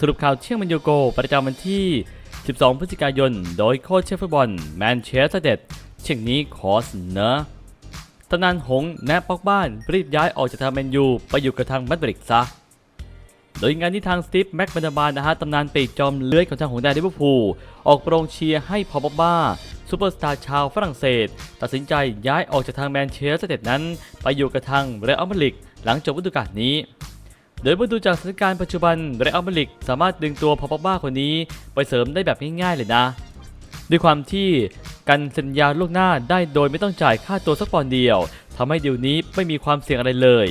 สรุปข่าวเที่ยงมันโยโก ประจำวันที่ 12 พฤศจิกายน โดยโค้ชเชฟฟุตบอลแมนเชสเตอร์เดดเช่นนี้ขอเสนอตำนานหงส์แนบปอกบ้านรีบย้ายออกจากทางแมนยูไปอยู่กับทางแมดริกซะ โดยงานที่ทางสตีฟแม็กบันดาบานนะฮะตำนานปีกจอมเลื้อยของทางหงส์แดงลิเวอร์พูลออกโปรงเชียร์ให้พอปบ้าซูเปอร์สตาร์ชาวฝรั่งเศส ตัดสินใจย้ายออกจากทางแมนเชสเตอร์เดดนั้น ไปอยู่กับทางเรอัลมาดริดหลังจบฤดูกาลนี้ โดยเมื่อดูจากสถานการณ์ปัจจุบันเรอัลมาดริดสามารถดึงตัวพอปบ้าคนนี้ไปเสริมได้แบบง่ายๆเลยนะ ด้วยความที่กันสัญญาล่วงหน้าได้โดยไม่ต้องจ่ายค่าตัวสักปอนด์เดียวทำให้ดีลนี้ไม่มีความเสี่ยงอะไรเลย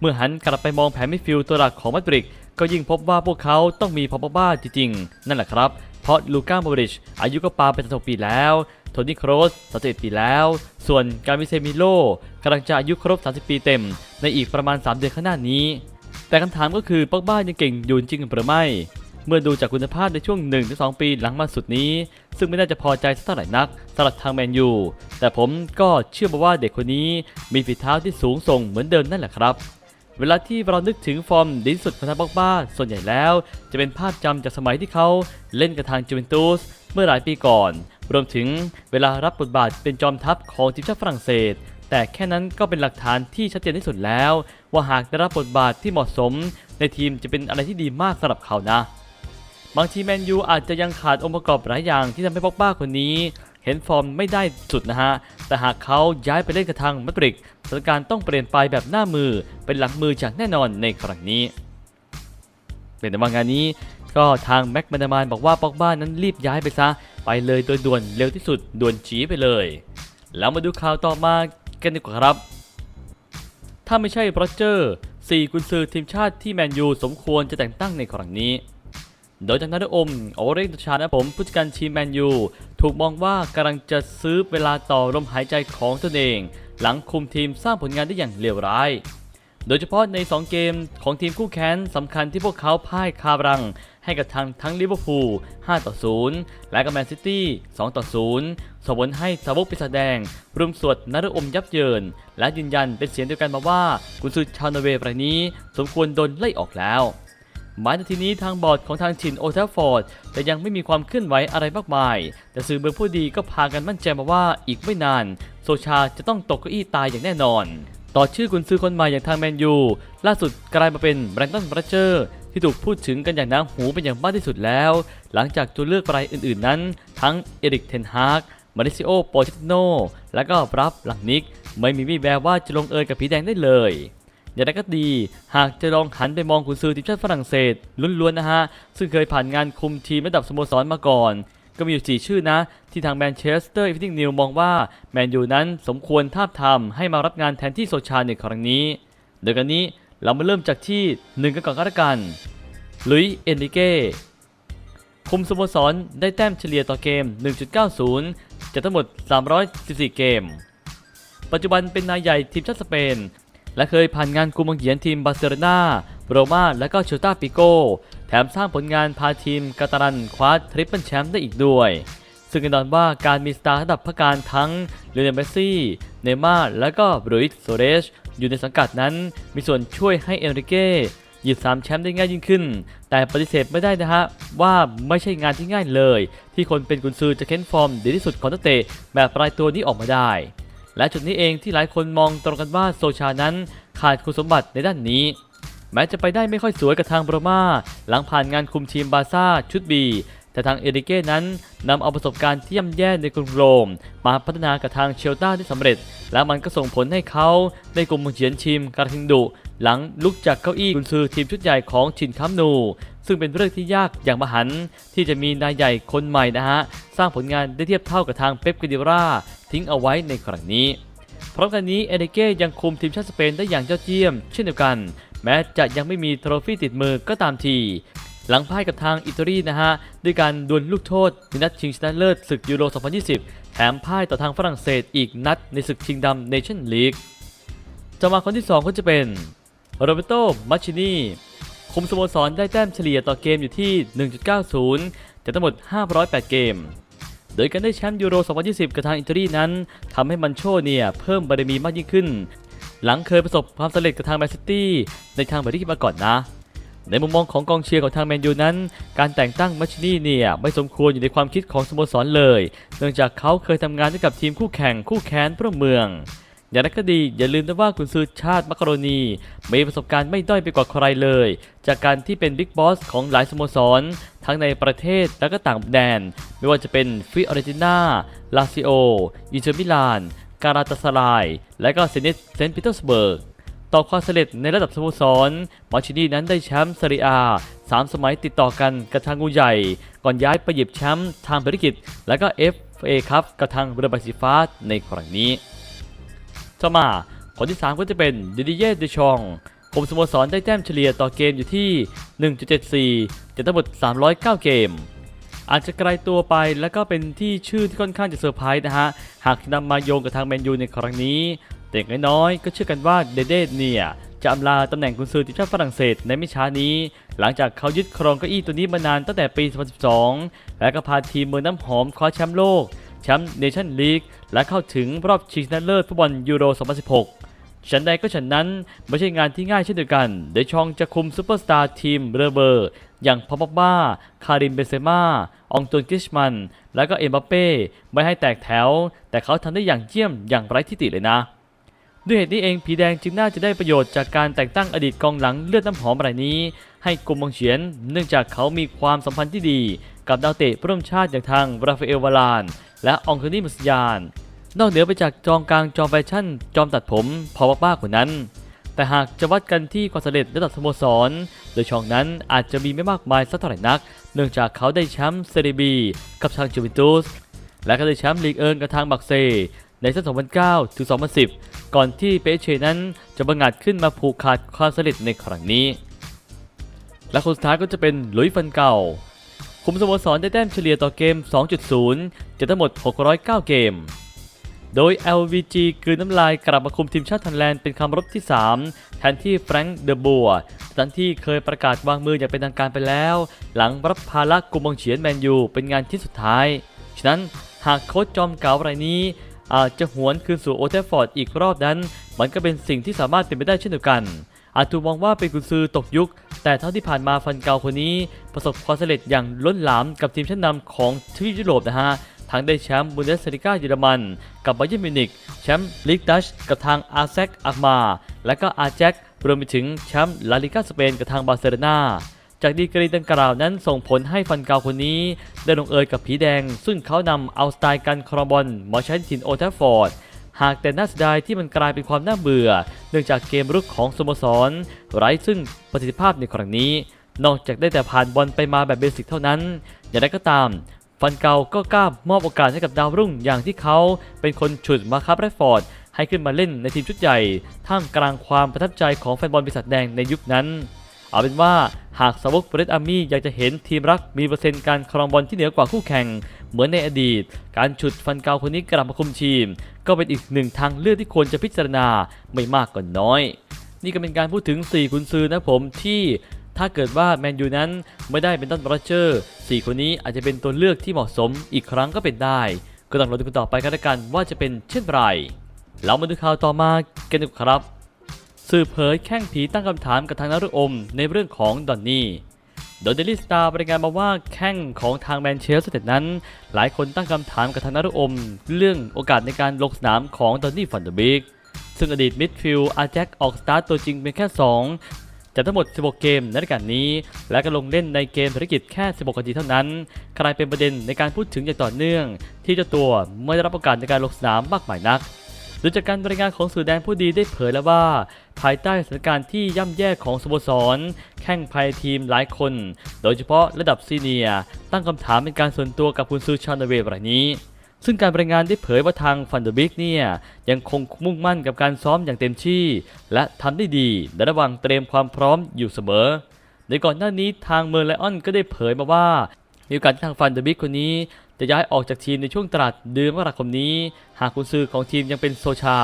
เมื่อหันกลับไปมองแผนมิดฟิลด์ตัวหลักของมาดริดก็ยิ่งพบว่าพวกเขาต้องมีพอปบ้าจริงๆ นั่นแหละครับ เพราะลูก้าโมดริชอายุก็ปาไป36ปีแล้วโทนี่โครส31ปีแล้ว ส่วนการมิเซมิโลกำลังจะอายุครบ 30 ปีเต็ม ในอีกประมาณ 3 เดือนข้างหน้านี้ แต่คำถามก็คือปอกบ้ายังเก่งอยู่จริงหรือไม่ เมื่อดูจากคุณภาพในช่วง 1-2 ปีหลังมาสุดนี้ ซึ่งไม่น่าจะพอใจสักเท่าไหร่นักสำหรับทางแมนยู แต่ผมก็เชื่อมาว่าเด็กคนนี้มีฝีเท้าที่สูงส่งเหมือนเดิมนั่นแหละครับเวลาที่เรานึกถึงฟอร์มดีสุดของทางปอกบ้าส่วนใหญ่แล้ว จะเป็นภาพจำจากสมัยที่เขาเล่นกับทางจูเวนตุสเมื่อหลายปีก่อน รวมถึงเวลารับบทบาทเป็นจอมทัพของทีมชาติฝรั่งเศส แต่แค่นั้นก็เป็นหลักฐานที่ชัดเจนที่สุดแล้ว ว่าหากได้รับบทบาทที่เหมาะสม ในทีมจะเป็นอะไรที่ดีมากสำหรับเขานะ บางทีแมนยูอาจจะยังขาดองค์ประกอบหลายอย่างที่ทำให้ป็อกบ้าคนนี้ เห็นฟอร์มไม่ได้สุดนะฮะ แต่หากเขาย้ายไปเล่นกับทางมาดริดสถานการณ์ต้องเปลี่ยนไปแบบหน้ามือเป็นหลังมือจากแน่นอนในครั้งนี้เป็นแต่ว่างานนี้ก็ทางแม็กมาดามานบอกว่าป็อกบ้านั้นรีบย้ายไปซะ ไปเลยโดยด่วนเร็วที่สุดด่วนจีไปเลย แล้วมาดูข่าวต่อมา กันดีกว่าครับ ถ้าไม่ใช่โรเจอร์สี่กุนซือทีมชาติที่แมนยูสมควรจะแต่งตั้งในครั้งนี้ โดยจากนั้นอมโอเรกชานะผมผู้จัดการทีมแมนยูถูกมองว่ากำลังจะซื้อเวลาต่อลมหายใจของตนเอง หลังคุมทีมสร้างผลงานได้อย่างเลวร้าย โดยเฉพาะใน 2 เกมของทีมคู่แข่งสำคัญที่พวกเขาพ่ายคาบรัง ให้กับทางทั้งลิเวอร์พูล 5 ต่อ 0 และกับแมนซิตี้ 2 ต่อ 0 ส่งผลให้สาวกปีศาจแดงรุมสวดนรอมยับเยิน และยืนยันเป็นเสียงเดียวกันมาว่ากุนซือชาวนอร์เวย์รายนี้ สมควรโดนไล่ออกแล้วหมายในทีนี้ทางบอร์ดของทางถิ่นโอเทลฟอร์ดแต่ยังไม่มีความเคลื่อนไหวอะไรมากมาย แต่สื่อเมืองผู้ดีก็พากันมั่นใจมาว่าอีกไม่นาน โซชาจะต้องตกเก้าอี้ตายอย่างแน่นอน ต่อชื่อกุนซือคนใหม่อย่างทางแมนยู ล่าสุดกลายมาเป็นแบรนตันบรัชเชอร์ ที่ถูกพูดถึงกันอย่างน้ำหูเป็นอย่างมากที่สุดแล้ว หลังจากตัวเลือกรายอื่นๆนั้น ทั้งเอริกเทนฮากมาริซิโอโปเชตโนและก็รับหลังนิก ไม่มีวี่แววว่าจะลงเอยกับผีแดงได้เลยอย่างไรก็ดี หากจะลองหันไปมองกุนซือทีมชาติฝรั่งเศสล้วนๆนะฮะ ซึ่งเคยผ่านงานคุมทีมระดับสโมสรมาก่อน ก็มีอยู่ 4 ชื่อนะ ที่ทางแมนเชสเตอร์อีฟ n ิ n งนิวมองว่า แมนยูนั้นสมควรทาบทามให้มารับงานแทนที่โซชาในครั้งนี้ โดยกันนี้ เรามาเริ่มจากที่หนึ่งกันก่อนก็แล้วกันลุยเอนริเก้คุมสโมสรได้แต้มเฉลี่ยต่อเกม 1.90 จากทั้งหมด 314 เกม ปัจจุบันเป็นนายใหญ่ทีมชาติสเปน และเคยผ่านงานกุมบังเหียนทีมบาร์เซโลนาโรม่าและก็เชลตาปิโกแถมสร้างผลงานพาทีมกาตาลันคว้าทริปเปิลแชมป์ได้อีกด้วย ซึ่งแน่นอนว่าการมีสตาร์ระดับพักการทั้งเลเนเมซี่ เนม่าร์และก็บรูอิสโซเรสอยู่ในสังกัดนั้น มีส่วนช่วยให้เอริเก้หยิบ3แชมป์ได้ง่ายยิ่งขึ้น แต่ปฏิเสธไม่ได้นะฮะ ว่าไม่ใช่งานที่ง่ายเลย ที่คนเป็นกุนซือจะเค้นฟอร์มดีที่สุดของนักเตะแบบปลายตัวนี้ออกมาได้ และจุดนี้เองที่หลายคนมองตรงกันว่าโซชานั้นขาดคุณสมบัติในด้านนี้ แม้จะไปได้ไม่ค่อยสวยกับทางโรมาหลังผ่านงานคุมทีมบาร์ซ่าชุดบี แต่ทางเอริเก้นั้นนำเอาประสบการณ์ที่ย่ำแย่ในกรุงโรม มาพัฒนากับทางเชลตาได้สำเร็จ และมันก็ส่งผลให้เขาได้กลุ่มเฉียนทีมการทิงดุ หลังลุกจากเก้าอี้กุนซือทีมชุดใหญ่ของชินคัมนู ซึ่งเป็นเรื่องที่ยากอย่างมหันที่จะมีนายใหญ่คนใหม่นะฮะ สร้างผลงานได้เทียบเท่ากับทางเป๊ปกวาร์ดิราทิ้งเอาไว้ในครั้งนี้พร้อมกันนี้เอเดเก้ยังคุมทีมชาติสเปนได้อย่างยอดเยี่ยม เช่นเดียวกัน แม้จะยังไม่มีโทรฟี่ติดมือก็ตามที หลังพ่ายกับทางอิตาลีนะฮะด้วยการดวลลูกโทษในนัดชิงชนะเลิศศึกยูโร 2020 แถมพ่ายต่อทางฝรั่งเศสอีกนัดในศึกชิงดำเนชั่นลีกจะมาคนที่ 2 ก็จะเป็นโรเบโตมัชชินีคุมสโมสรได้แต้มเฉลี่ยต่อเกมอยู่ที่ 1.90 จากทั้งหมด 508 เกม โดยการได้แชมป์ยูโร 2020 กับทางอิตาลีนั้นทำให้มันโชเนี่ยเพิ่มบารมีมากยิ่งขึ้น หลังเคยประสบความสำเร็จกับทางแมนซิตี้ในทางแบบที่คิมาก่อนนะ ในมุมมองของกองเชียร์ของทางแมนยูนั้น การแต่งตั้งมัชนี่เนี่ยไม่สมควรอยู่ในความคิดของสโมสรเลย เนื่องจากเขาเคยทำงานด้วยกับทีมคู่แข่งคู่แค้นเพื่อเมือง อย่างไรก็ดีอย่าลืมนะว่ากุนซือชาติมักโรนีมีประสบการณ์ไม่ด้อยไปกว่าใครเลย จากการที่เป็นบิ๊กบอสของหลายสโมสร ทั้งในประเทศและก็ต่างแดน ไม่ว่าจะเป็นฟิออเรติน่าลาซิโออินเตอร์มิลาน การาตาสลาย และก็เซนิตเซนต์ปีเตอร์สเบิร์ก ต่อความสำเร็จในระดับสโมสรมาชินีนั้นได้แชมป์ซีเรียสามสมัยติดต่อกันกับทางงูใหญ่ ก่อนย้ายไปหยิบแชมป์ทางภารกิจ และก็ FA ครับกับทางเรือใบสีฟ้าในครั้งนี้ต่อมาคนที่ 3 ก็จะเป็นดิดิเย่เดชองคุมสโมสรได้แต้มเฉลี่ยต่อเกมอยู่ที่ 1.74จากทั้งหมด 309 เกม อาจจะไกลตัวไปแล้วก็เป็นที่ชื่อที่ค่อนข้างจะเซอร์ไพรส์นะฮะ หากนำมาโยงกับทางแมนยูในครั้งนี้ แต่อย่างน้อยก็เชื่อกันว่าเดเดเนี่ยจะอำลาตำแหน่งกุนซือทีมชาติฝรั่งเศสในไม่ช้านี้ หลังจากเขายึดครองเก้าอี้ตัวนี้มานานตั้งแต่ปี 2012 และก็พาทีมเมืองน้ำหอมคว้าแชมป์โลกแชมป์เนชั่นลีกและเข้าถึงรอบชิงชนะเลิศฟุตบอลยูโร 2016 ฉันใดก็ฉันนั้นไม่ใช่งานที่ง่ายเช่นเดียวกัน เดชองจะคุมซูเปอร์สตาร์ทีมเรเบอร์ อย่างพอมบ้า คาริมเบเซมาองตุนกิชมัน และก็เอ็มบัปเป้ไม่ให้แตกแถว แต่เขาทำได้อย่างเยี่ยมอย่างไร้ที่ติเลยนะ ด้วยเหตุนี้เองผีแดงจึงน่าจะได้ประโยชน์จากการแต่งตั้งอดีตกองหลังเลือดน้ำหอมรายนี้ ให้กลุ่มบังเฉียน เนื่องจากเขามีความสัมพันธ์ที่ดี กับดาวเตะร่วมชาติอย่างทางราฟาเอลวาลาน และองโทนีมุสยาน นอกเหนือไปจากจองกลางจอมแฟชั่น จอมตัดผมพอบ้าๆคนนั้น แต่หากจะวัดกันที่ความสำเร็จระดับสโมสร โดยช่องนั้นอาจจะมีไม่มากมายสักเท่าไหร่นัก เนื่องจากเขาได้แชมป์เซเรียบีกับทางจูเวนตุสและก็ได้แชมป์ลีกเอิร์นกับทางบักเซในซีซั่น2009ถึง2010 ก่อนที่เปเชนั้นจะบังอาจขึ้นมาผูกขาดความสำเร็จในครั้งนี้ และคนสุดท้ายก็จะเป็นลุยฟันเก่า คุมสโมสรได้แต้มเฉลี่ยต่อเกม 2.0จากทั้งหมด 609 เกม โดย LVG คืนน้ำลายกลับมาคุมทีมชาติไทยแลนด์เป็นคำรบที่ 3 แทนที่แฟรงค์เดอบัวทันที่เคยประกาศวางมืออย่างเป็นทางการไปแล้ว หลังรับภาระกุมบังเฉียนแมนยูเป็นงานที่สุดท้าย ฉะนั้นหากโค้ชจอมเก่ารายนี้ อาจจะหวนคืนสู่โอเทฟฟอร์ดอีกรอบนั้น มันก็เป็นสิ่งที่สามารถเป็นไปได้เช่นเดียวกัน อาจถูกมองว่าเป็นกุนซือตกยุค แต่เท่าที่ผ่านมาฟันเกาคนนี้ ประสบความสำเร็จอย่างล้นหลามกับทีมชั้นนำของทวีปยุโรปนะฮะทั้งได้แชมป์บุนเดสลิก้าเยอรมัน กับบาเยิร์มิวนิกแชมป์ลีกดัชกับทางอาร์แซกอามา และก็อาร์แจ็ครวมไปถึงแชมป์ลาลิก้าสเปนกับทางบาร์เซโลนา จากดีกรีดังกล่าวนั้นส่งผลให้ฟันเกาคนนี้ได้ลงเอยกับผีแดง ซึ่งเขานำเอาสไตล์การครองบอลมาใช้ที่ถิ่นโอทัฟฟอร์ดหากแต่น่าเสียดายที่มันกลายเป็นความน่าเบื่อ เนื่องจากเกมรุกของสโมสร ไร้ซึ่งประสิทธิภาพในครั้งนี้ นอกจากได้แต่ผ่านบอลไปมาแบบเบสิกเท่านั้น อย่างไรก็ตาม ฟันเกาก็กล้ามอบโอกาสให้กับดาวรุ่งอย่างที่เขาเป็นคนฉุดมาครับแรดฟอร์ดให้ขึ้นมาเล่นในทีมชุดใหญ่ ท่ามกลางความประทับใจของแฟนบอลปีศาจแดงในยุคนั้น เอาเป็นว่าหากสาวกเบรดอาร์มี่อยากจะเห็นทีมรักมีเปอร์เซ็นต์การครองบอลที่เหนือกว่าคู่แข่ง เหมือนในอดีต การฉุดฟันเกาคนนี้กลับมาคุมทีม ก็เป็นอีกหนึ่งทางเลือกที่ควรจะพิจารณาไม่มากก็นน้อย นี่ก็เป็นการพูดถึง 4 กุนซือนะผมที่ถ้าเกิดว่าแมนยูนั้นไม่ได้เป็นต้นบรเชอร์4คนนี้อาจจะเป็นตัวเลือกที่เหมาะสมอีกครั้งก็เป็นได้ ก็ต้องรอดูกันต่อไปกันล้วกันว่าจะเป็นเช่นไรเรามาดูข่าวต่อมากันดีกว่าครับ สื่อเผยแข้งผีตั้งคำถามกับทางนฤอม ในเรื่องของดอนนี่ โดยเดลิสตาร์รายงานมาว่าแข้งของทางแมนเชสเตอร์นั้น หลายคนตั้งคำถามกับทางนฤอม เรื่องโอกาสในการลงสนามของดอนนี่ฟันเดอร์บิกซึ่งอดีตมิดฟิลด์อาแจ็คออกสตาร์ตตัวจริงเป็นแค่ 2จากทั้งหมด 16 เกมในรายการนี้ และก็ลงเล่นในเกมภารกิจแค่ 16 นาทีเท่านั้นกลายเป็นประเด็นในการพูดถึงอย่างต่อเนื่อง ที่เจ้าตัวไม่ได้รับโอกาสในการลงสนามมากมายนัก โดยจากการบรายงานของสื่อแดนผู้ดีได้เผยแล้วว่า ภายใต้สถานการณ์ที่ย่ำแย่ของสโมสร แข่งภายทีมหลายคน โดยเฉพาะระดับซีเนียตั้งคำถามเป็นการส่วนตัวกับคุณซูชานเวรายนี้ ซึ่งการบรายงานได้เผยว่าทางฟันเดอร์บิกเนี่ยยังคงมุ่งมั่นกับการซ้อมอย่างเต็มที่ และทำได้ดีในระว่างเตรียมความพร้อมอยู่เสมอในก่อนหน้านี้ทางเมอร์ไลออนก็ได้เผยมาว่ามีโอกาสที่ทางฟันเดอร์บิกคนนี้ จะย้ายออกจากทีมในช่วงตลาดเดือนมกราคมนี้ หากคุณซื้อของทีมยังเป็นโซชา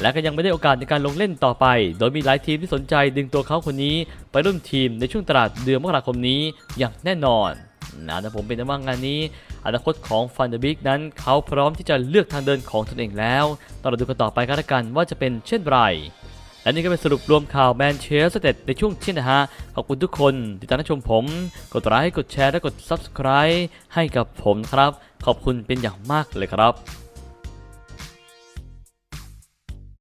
และก็ยังไม่ได้โอกาสในการลงเล่นต่อไป โดยมีหลายทีมที่สนใจดึงตัวเขาคนนี้ ไปร่วมทีมในช่วงตลาดเดือนมกราคมนี้อย่างแน่นอนนะแต่ผมเป็นว่างานนี้ อนาคตของฟันเดอร์บิกนั้นเขาพร้อมที่จะเลือกทางเดินของตนเองแล้ว ต้องราดูกันต่อไปกันละกันว่าจะเป็นเช่นไร และนี่ก็เป็นสรุปรวมข่าวแมนเชสเตดในช่วงเที่ยงนะฮะ ขอบคุณทุกคนที่ติดตามชมผม กดไลค์กดแชร์และกด Subscribe ให้กับผมครับ ขอบคุณเป็นอย่างมากเลยครับ